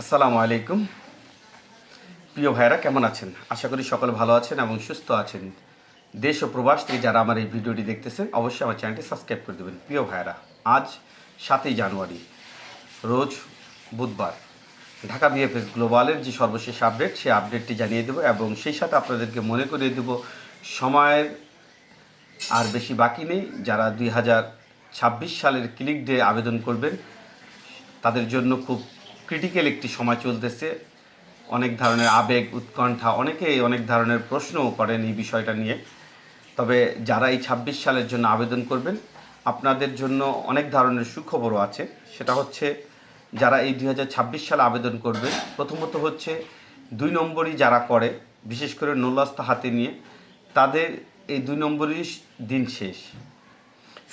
আসসালামু আলাইকুম। প্রিয় ভাইরা কেমন আছেন? আশা করি সকলে ভালো আছেন এবং সুস্থ আছেন। দেশ ও প্রবাস থেকে যারা আমার এই ভিডিওটি দেখতেছেন, অবশ্যই আমার চ্যানেলটি সাবস্ক্রাইব করে দেবেন। প্রিয় ভাইরা আজ সাতই জানুয়ারি, রোজ বুধবার। ঢাকা বিএফএস গ্লোবালের যে সর্বশেষ আপডেট, সেই আপডেটটি জানিয়ে দেবো এবং সেই সাথে আপনাদেরকে মনে করিয়ে দেবো সময়ের আর বেশি বাকি নেই। যারা দুই হাজার ছাব্বিশ সালের ক্লিক ডে আবেদন করবেন, তাদের জন্য খুব ক্রিটিক্যাল একটি সময় চলতেছে। অনেক ধরনের আবেগ, উৎকণ্ঠা, অনেকেই অনেক ধরনের প্রশ্নও করেন এই বিষয়টা নিয়ে। তবে যারা এই ছাব্বিশ সালের জন্য আবেদন করবেন, আপনাদের জন্য অনেক ধরনের সুখবরও আছে। সেটা হচ্ছে, যারা এই দুই হাজার ছাব্বিশ সালে আবেদন করবেন, প্রথমত হচ্ছে দুই নম্বরই যারা করে, বিশেষ করে নোলাস্তা হাতে নিয়ে, তাদের এই দুই নম্বরই দিন শেষ।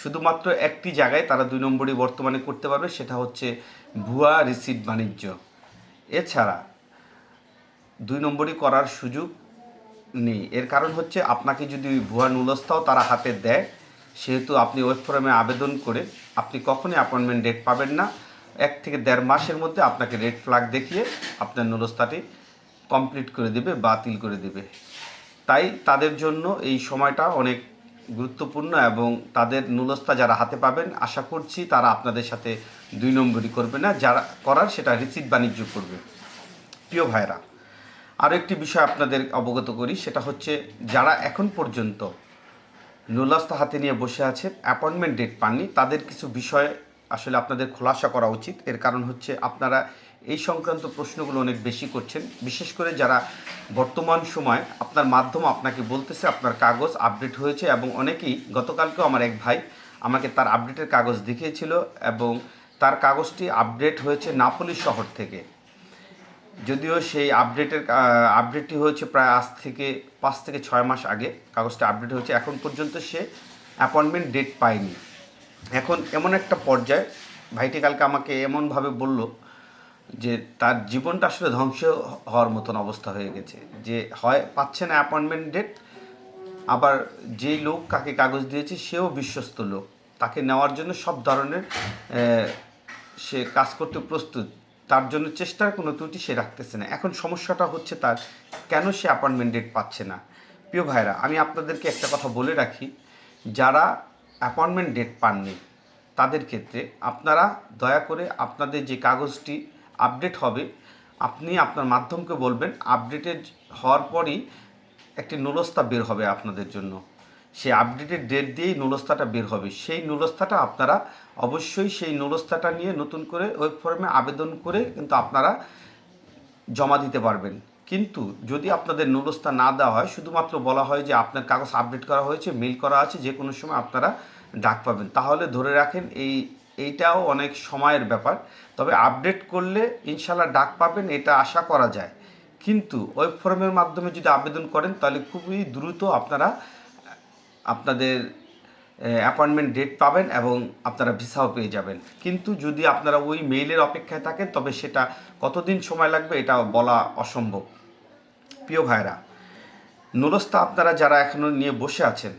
শুধুমাত্র একটি জায়গায় তারা দুই নম্বরই বর্তমানে করতে পারবে, সেটা হচ্ছে ভুয়া রিসিট বাণিজ্য। এছাড়া দুই নম্বরই করার সুযোগ নেই। এর কারণ হচ্ছে আপনাকে যদি ভুয়া নুলস্থাও তারা হাতে দেয়, সেহেতু আপনি ওয়েব ফর্মে আবেদন করে আপনি কখনই অ্যাপয়েন্টমেন্ট ডেট পাবেন না। এক থেকে দেড় মাসের মধ্যে আপনাকে রেড ফ্ল্যাগ দেখিয়ে আপনার নুলস্থাটি কমপ্লিট করে দেবে, বাতিল করে দেবে। তাই তাদের জন্য এই সময়টা অনেক গুরুত্বপূর্ণ এবং তাদের নুলস্তা যারা হাতে পাবেন, আশা করছি তারা আপনাদের সাথে দুই নম্বরই করবে না, যারা করার সেটা রিসিট বাণিজ্য করবে। প্রিয় ভাইরা আরও একটি বিষয় আপনাদের অবগত করি, সেটা হচ্ছে যারা এখন পর্যন্ত নুলাস্তা হাতে নিয়ে বসে আছে অ্যাপয়েন্টমেন্ট ডেট পাননি, তাদের কিছু বিষয় আসলে আপনাদের খোলাসা করা উচিত। এর কারণ হচ্ছে আপনারা এই সংক্রান্ত প্রশ্নগুলো অনেক বেশি করছেন, বিশেষ করে যারা বর্তমান সময় আপনার মাধ্যম আপনাকে বলতেছে, আপনার কাগজ আপডেট হয়েছে এবং অনেকেই, গতকালকেও আমার এক ভাই আমাকে তার আপডেটের কাগজ দেখিয়েছিল এবং তার কাগজটি আপডেট হয়েছে নাপলি শহর থেকে। যদিও সেই আপডেটের আপডেটটি হয়েছে প্রায় আজ থেকে পাঁচ থেকে ছয় মাস আগে, কাগজটা আপডেট হয়েছে, এখন পর্যন্ত সে অ্যাপয়েন্টমেন্ট ডেট পায়নি। এখন এমন একটা পর্যায়ে, ভাইটি কালকে আমাকে এমনভাবে বলল যে তার জীবনটা আসলে ধ্বংস হওয়ার মতন অবস্থা হয়ে গেছে। যে হয় পাচ্ছে না অ্যাপয়েন্টমেন্ট ডেট আবার যেই লোক কাকে কাগজ দিয়েছে সেও বিশ্বস্ত লোক। তাকে নেওয়ার জন্য সব ধরনের সে কাজ করতে প্রস্তুত। তার জন্য চেষ্টার কোনো ত্রুটি সে রাখতেছে না। এখন সমস্যাটা হচ্ছে তার, কেন সে অ্যাপয়েন্টমেন্ট ডেট পাচ্ছে না? প্রিয় ভাইরা, আমি আপনাদেরকে একটা কথা বলে রাখি। যারা অ্যাপয়েন্টমেন্ট ডেট পাননি, তাদের ক্ষেত্রে আপনারা দয়া করে আপনাদের যে কাগজটি আপডেট হবে, আপনি আপনার মাধ্যমকে বলবেন। আপডেটেড হওয়ার পরই একটি নুলস্তা বের হবে আপনাদের জন্য। সেই আপডেটেড ডেট দিয়েই নুলস্তাটা বের হবে। সেই নুলস্তাটা আপনারা অবশ্যই সেই নুলস্তাটা নিয়ে নতুন করে ওয়েব ফর্মে আবেদন করে কিন্তু আপনারা জমা দিতে পারবেন। কিন্তু যদি আপনাদের নুলস্তা না দেওয়া হয়, শুধুমাত্র বলা হয় যে আপনার কাগজ আপডেট করা হয়েছে মেল করা আছে যে কোনো সময় আপনারা ডাক পাবেন। তাহলে ধরে রাখেন এই এইটাও অনেক সময়ের ব্যাপার। তবে আপডেট করলে ইনশাল্লাহ ডাক পাবেন, এটা আশা করা যায়। কিন্তু ওয়েব ফর্মের মাধ্যমে যদি আবেদন করেন, তাহলে খুবই দ্রুত আপনারা, আপনাদের অ্যাপয়েন্টমেন্ট ডেট পাবেন এবং আপনারা ভিসাও পেয়ে যাবেন। কিন্তু যদি আপনারা ওই মেইলের অপেক্ষায় থাকেন, তবে সেটা কতদিন সময় লাগবে, এটা বলা অসম্ভব। প্রিয় ভাইরা নুরস্তা আপনারা যারা এখনও নিয়ে বসে আছেন,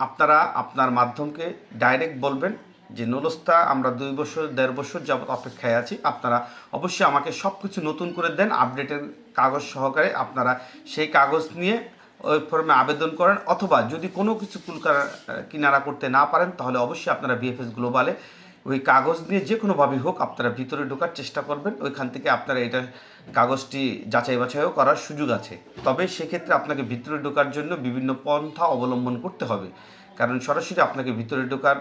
আপনারা আপনার মাধ্যমকে ডাইরেক্ট বলবেন যে নুরস্তা আমরা দুই বছর, দেড় বছর যাবত অপেক্ষায় আছি। আপনারা অবশ্যই আমাকে সব কিছু নতুন করে দেন, আপডেটের কাগজ সহকারে আপনারা সেই কাগজ নিয়ে ওই ফর্মে আবেদন করেন, অথবা যদি কোনো কিছু কুলকার কিনারা করতে না পারেন, তাহলে অবশ্যই আপনারা বিএফএস গ্লোবালে ওই কাগজ নিয়ে যে কোনোভাবেই হোক আপনারা ভিতরে ঢোকার চেষ্টা করবেন। ওইখান থেকে আপনারা এটা কাগজটি যাচাই বাছাইও করার সুযোগ আছে। তবে সেক্ষেত্রে আপনাকে ভিতরে ঢোকার জন্য বিভিন্ন পন্থা অবলম্বন করতে হবে। কারণ সরাসরি আপনাকে ভিতরে ঢোকার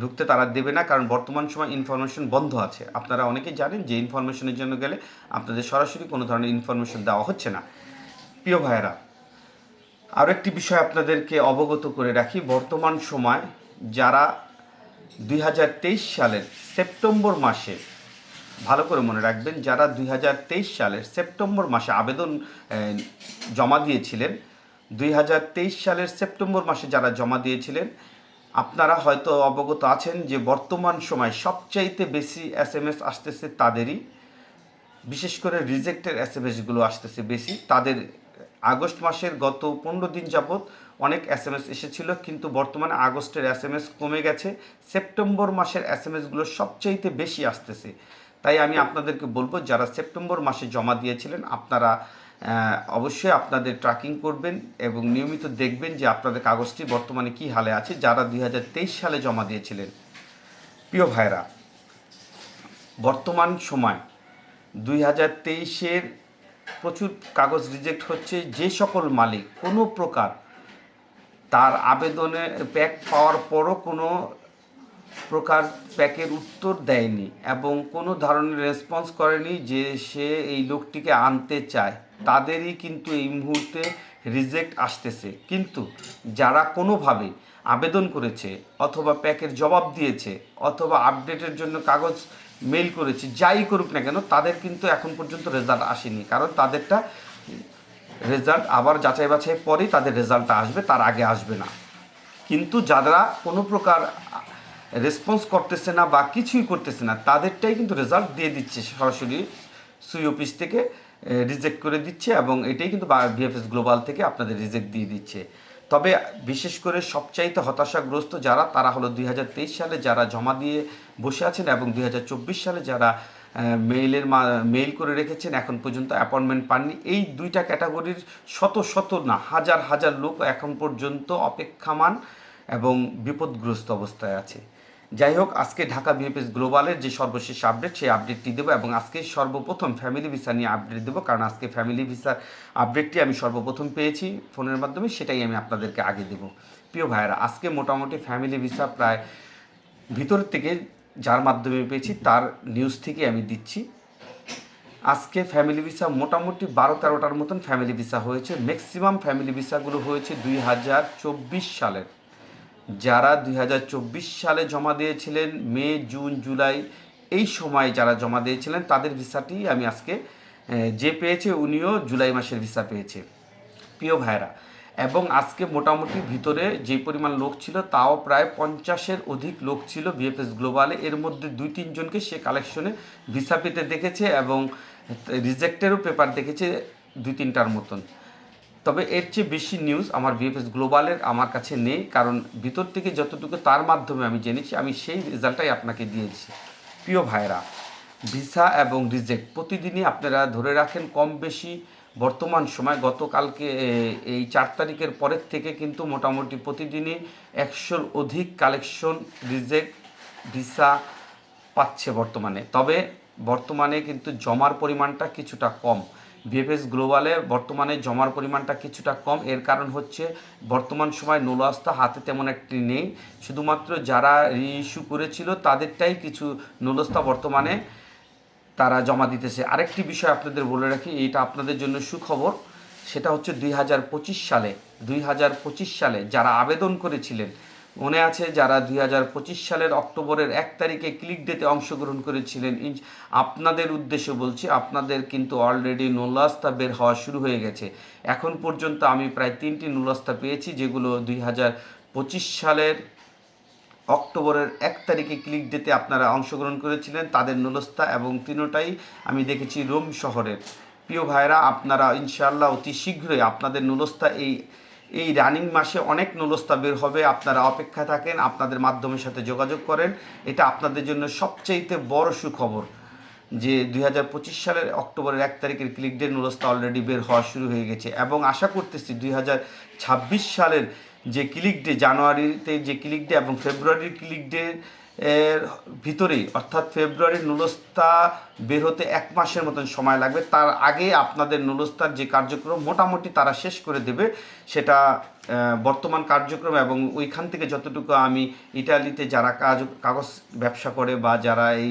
ঢুকতে তারা দেবে না, কারণ বর্তমান সময় ইনফরমেশন বন্ধ আছে। আপনারা অনেকেই জানেন যে ইনফরমেশনের জন্য গেলে আপনাদের সরাসরি কোনো ধরনের ইনফরমেশন দেওয়া হচ্ছে না। প্রিয় ভাইয়েরা আরও একটি বিষয় আপনাদেরকে অবগত করে রাখি। বর্তমান সময় যারা দুই হাজার তেইশ সালের সেপ্টেম্বর মাসে, ভালো করে মনে রাখবেন, যারা দুই হাজার তেইশ সালের সেপ্টেম্বর মাসে আবেদন জমা দিয়েছিলেন, দুই হাজার তেইশ সালের সেপ্টেম্বর মাসে যারা জমা দিয়েছিলেন আপনারা হয়তো অবগত আছেন যে বর্তমান সময় সবচাইতে বেশি এস এম এস আসতেছে তাদেরই। বিশেষ করে রিজেক্টের এস এম এসগুলো আসতেছে বেশি। তাদের আগস্ট মাসের গত পনেরো দিন যাবৎ অনেক এস এম এস এসেছিল, কিন্তু বর্তমানে আগস্টের এস এম এস কমে গেছে। সেপ্টেম্বর মাসের এস এম এসগুলো সবচাইতে বেশি আসতেছে। তাই আমি আপনাদেরকে বলব, যারা সেপ্টেম্বর মাসে জমা দিয়েছিলেন, আপনারা অবশ্যই আপনাদের ট্র্যাকিং করবেন এবং নিয়মিত দেখবেন যে আপনাদের কাগজটি বর্তমানে কী হালে আছে, যারা দুই হাজার তেইশ সালে জমা দিয়েছিলেন। প্রিয় ভাইরা বর্তমান সময় দুই হাজার তেইশের প্রচুর কাগজ রিজেক্ট হচ্ছে, যে সকল মালিক কোনো প্রকার তার আবেদনে প্যাক পাওয়ার পরও কোনো প্রকার প্যাকের উত্তর দেয়নি এবং কোনো ধরনের রেসপন্স করেনি যে সে এই লোকটিকে আনতে চায়। তাদেরই কিন্তু এই মুহূর্তে রিজেক্ট আসতেছে। কিন্তু যারা কোনোভাবে আবেদন করেছে অথবা প্যাকের জবাব দিয়েছে অথবা আপডেটের জন্য কাগজ মেল করেছে, যাই করুক না কেন, তাদের কিন্তু এখন পর্যন্ত রেজাল্ট আসেনি। কারণ তাদেরটা রেজাল্ট আবার যাচাই বাছাই পরেই তাদের রেজাল্টটা আসবে, তার আগে আসবে না। কিন্তু যারা কোনো প্রকার রেসপন্স করতেছে না বা কিছুই করতেছে না, তাদেরটাই কিন্তু রেজাল্ট দিয়ে দিচ্ছে সরাসরি সুই অফিস থেকে রিজেক্ট করে দিচ্ছে এবং এটাই কিন্তু বিএফএস গ্লোবাল থেকে আপনাদের রিজেক্ট দিয়ে দিচ্ছে। তবে বিশেষ করে সবচাইতে হতাশাগ্রস্ত যারা, তারা হলো দুই হাজার তেইশ সালে যারা জমা দিয়ে বসে আছেন এবং দুই হাজার চব্বিশ সালে যারা মেইলের মা মেইল করে রেখেছেন, এখন পর্যন্ত অ্যাপয়েন্টমেন্ট পাননি। এই দুইটা ক্যাটাগরির শত শত না, হাজার হাজার লোক এখন পর্যন্ত অপেক্ষামান এবং বিপদগ্রস্ত অবস্থায় আছে। যাই হোক, আজকে ঢাকা বিএফএস গ্লোবালের যে সর্বশেষ আপডেট, সেই আপডেটটি দেবো এবং আজকে সর্বপ্রথম ফ্যামিলি ভিসা নিয়ে আপডেট দেবো। কারণ আজকে ফ্যামিলি ভিসার আপডেটটি আমি সর্বপ্রথম পেয়েছি ফোনের মাধ্যমে, সেটাই আমি আপনাদেরকে আগে দেবো। প্রিয় ভাইয়েরা, আজকে মোটামুটি ফ্যামিলি ভিসা প্রায় ভিতর থেকে যার মাধ্যমে পেয়েছি, তার নিউজ থেকে আমি দিচ্ছি। আজকে ফ্যামিলি ভিসা মোটামুটি বারো তেরোটার মতন ফ্যামিলি ভিসা হয়েছে। ম্যাক্সিমাম ফ্যামিলি ভিসাগুলো হয়েছে দুই হাজার চব্বিশ সালের। যারা দুই হাজার চব্বিশ সালে জমা দিয়েছিলেন মে, জুন, জুলাই, এই সময় যারা জমা দিয়েছিলেন, তাদের ভিসাটি আমি আজকে যে পেয়েছে উনিও জুলাই মাসের ভিসা পেয়েছে। প্রিয় ভাইরা এবং আজকে মোটামুটি ভিতরে যে পরিমাণ লোক ছিল, তাও প্রায় পঞ্চাশের অধিক লোক ছিল বিএফএস গ্লোবালে। এর মধ্যে দুই তিনজনকে সে কালেকশনে ভিসা পেতে দেখেছে এবং রিজেক্টেরও পেপার দেখেছে দুই, তিনটার মতন। তবে এর চেয়ে বেশি নিউজ আমার বিএফএস গ্লোবালের আমার কাছে নেই, কারণ ভিতর থেকে যতটুকু তার মাধ্যমে আমি জেনেছি, আমি সেই রেজাল্টটাই আপনাকে দিয়েছি। প্রিয় ভাইরা ভিসা এবং রিজেক্ট প্রতিদিনই আপনারা ধরে রাখেন কম বেশি বর্তমান সময়, গতকালকে এই চার তারিখের পরের থেকে কিন্তু মোটামুটি প্রতিদিনই একশোর অধিক কালেকশন রিজেক্ট ভিসা পাচ্ছে বর্তমানে। তবে বর্তমানে কিন্তু জমার পরিমাণটা কিছুটা কম। ভিএফএস গ্লোবালে বর্তমানে জমার পরিমাণটা কিছুটা কম। এর কারণ হচ্ছে বর্তমান সময় নৌলাস্তা হাতে তেমন একটি নেই। শুধুমাত্র যারা ইস্যু করেছিল তাদেরটাই কিছু নৌলস্তা বর্তমানে তারা জমা দিতেছে। আরেকটি বিষয় আপনাদের বলে রাখি, এইটা আপনাদের জন্য সুখবর। সেটা হচ্ছে দুই হাজার পঁচিশ সালে, দুই হাজার পঁচিশ সালে যারা আবেদন করেছিলেন মনে আছে যারা দুই হাজার পঁচিশ সালের অক্টোবরের এক তারিখে ক্লিক ডেতে অংশগ্রহণ করেছিলেন? আপনাদের উদ্দেশ্যে বলছি, আপনাদের কিন্তু অলরেডি নোলাস্তা বের হওয়া শুরু হয়ে গেছে। এখন পর্যন্ত আমি প্রায় তিনটি নোলাস্তা পেয়েছি, যেগুলো দুই হাজার পঁচিশ সালের অক্টোবরের এক তারিখে ক্লিক ডেতে আপনারা অংশগ্রহণ করেছিলেন, তাদের নুলস্তা এবং তিনোটাই আমি দেখেছি রোম শহরের। প্রিয় ভাইরা আপনারা ইনশাআল্লাহ অতি শীঘ্রই আপনাদের নুলস্তা এই এই রানিং মাসে অনেক নুলস্তা বের হবে। আপনারা অপেক্ষা থাকেন, আপনাদের মাধ্যমের সাথে যোগাযোগ করেন। এটা আপনাদের জন্য সবচাইতে বড় সুখবর যে দুই হাজার পঁচিশ সালের অক্টোবরের এক তারিখের ক্লিক ডে নুলস্তা অলরেডি বের হওয়া শুরু হয়ে গেছে। এবং আশা করতেছি দুই হাজার ছাব্বিশ সালের যে ক্লিক ডে জানুয়ারিতে যে ক্লিক ডে এবং ফেব্রুয়ারির ক্লিক ডে এর ভিতরেই, অর্থাৎ ফেব্রুয়ারির নুলস্তা বের হতে এক মাসের মতন সময় লাগবে। তার আগে আপনাদের নুলস্তার যে কার্যক্রম মোটামুটি তারা শেষ করে দেবে, সেটা বর্তমান কার্যক্রম এবং ওইখান থেকে যতটুকু আমি ইটালিতে যারা কাজ, কাগজ ব্যবসা করে বা যারা এই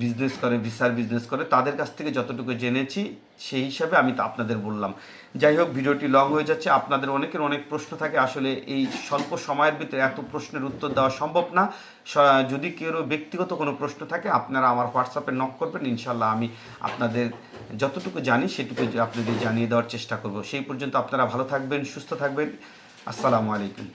বিজনেস করে ভিসার বিজনেস করে, তাদের কাছ থেকে যতটুকু জেনেছি, সেই হিসাবে আমি তা আপনাদের বললাম। যাই হোক, ভিডিওটি লং হয়ে যাচ্ছে। আপনাদের অনেকের অনেক প্রশ্ন থাকে, আসলে এই স্বল্প সময়ের ভিতরে এত প্রশ্নের উত্তর দেওয়া সম্ভব না। যদি কেউ ব্যক্তিগত কোনো প্রশ্ন থাকে, আপনারা আমার হোয়াটসঅ্যাপে নক করবেন ইনশাল্লাহ আমি আপনাদের যতটুকু জানি, সেটুকু আপনাদের জানিয়ে দেওয়ার চেষ্টা করব। সেই পর্যন্ত আপনারা ভালো থাকবেন, সুস্থ থাকবেন। আসসালামু আলাইকুম।